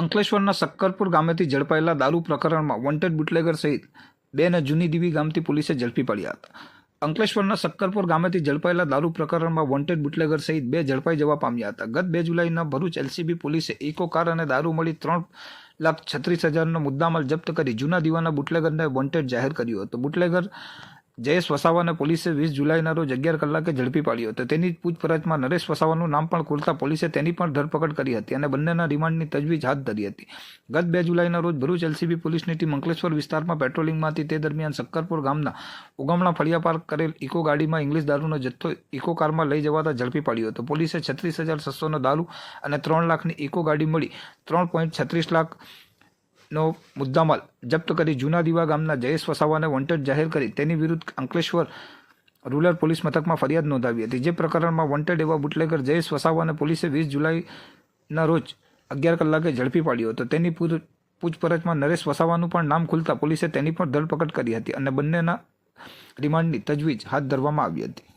અંકલેશ્વરના સક્કરપુર ગામેથી ઝડપાયેલા દારૂ પ્રકરણમાં વોન્ટેડ બુટલેગર સહિત બેને જૂની દીવી ગામથી પોલીસે ઝડપી પડ્યા હતા. અંકલેશ્વરના સક્કરપુર ગામેથી ઝડપાયેલા દારૂ પ્રકરણમાં વોન્ટેડ બુટલેગર સહિત બે ઝડપાઈ જવા પામ્યા હતા. ગત બે જુલાઈના ભરૂચ એલસીબી પોલીસે ઇકો કાર અને દારૂ મળી ત્રણ લાખ છત્રીસ હજારનો મુદ્દામાલ જપ્ત કરી જૂના દીવાના બુટલેગરને વોન્ટેડ જાહેર કર્યો હતો. બુટલેગર જયેશ વસાવાને પોલીસે વીસ જુલાઈના રોજ અગિયાર કલાકે ઝડપી પાડ્યો હતો. તેની પૂછપરછમાં નરેશ વસાવાનું નામ પણ ખોલતા પોલીસે તેની પણ ધરપકડ કરી હતી અને બંનેના રિમાન્ડની તજવીજ હાથ ધરી હતી. ગત બે જુલાઈના રોજ ભરૂચ એલસીબી પોલીસની ટીમ અંકલેશ્વર વિસ્તારમાં પેટ્રોલિંગમાં હતી તે દરમિયાન શક્કરપુર ગામના ઉગમણા ફળિયા પાર્ક કરેલ ઇકો ગાડીમાં ઇંગ્લિશ દારૂનો જથ્થો ઇકો કારમાં લઈ જવાતા ઝડપી પાડ્યો હતો. પોલીસે છત્રીસ હજાર છસોનો દારૂ અને ત્રણ લાખની ઇકો ગાડી મળી ત્રણ પોઈન્ટ છત્રીસ લાખ નો મુદ્દામાલ. જપ્ત કરી જૂના દીવા ગામના જયેશ વસાવાને વોન્ટેડ જાહેર કરી તેની વિરુદ્ધ અંકલેશ્વર રૂરલ પોલીસ મથકમાં ફરિયાદ નોંધાવી હતી. જે પ્રકરણમાં વોન્ટેડ એવા બુટલેગર જયેશ વસાવાને પોલીસે વીસ જુલાઈના રોજ અગિયાર કલાકે ઝડપી પાડ્યો હતો. તેની પૂર- પૂછપરછમાં નરેશ વસાવાનું પણ નામ ખુલતા પોલીસે તેની પણ ધરપકડ કરી હતી અને બંનેના રિમાન્ડની તજવીજ હાથ ધરવામાં આવી હતી.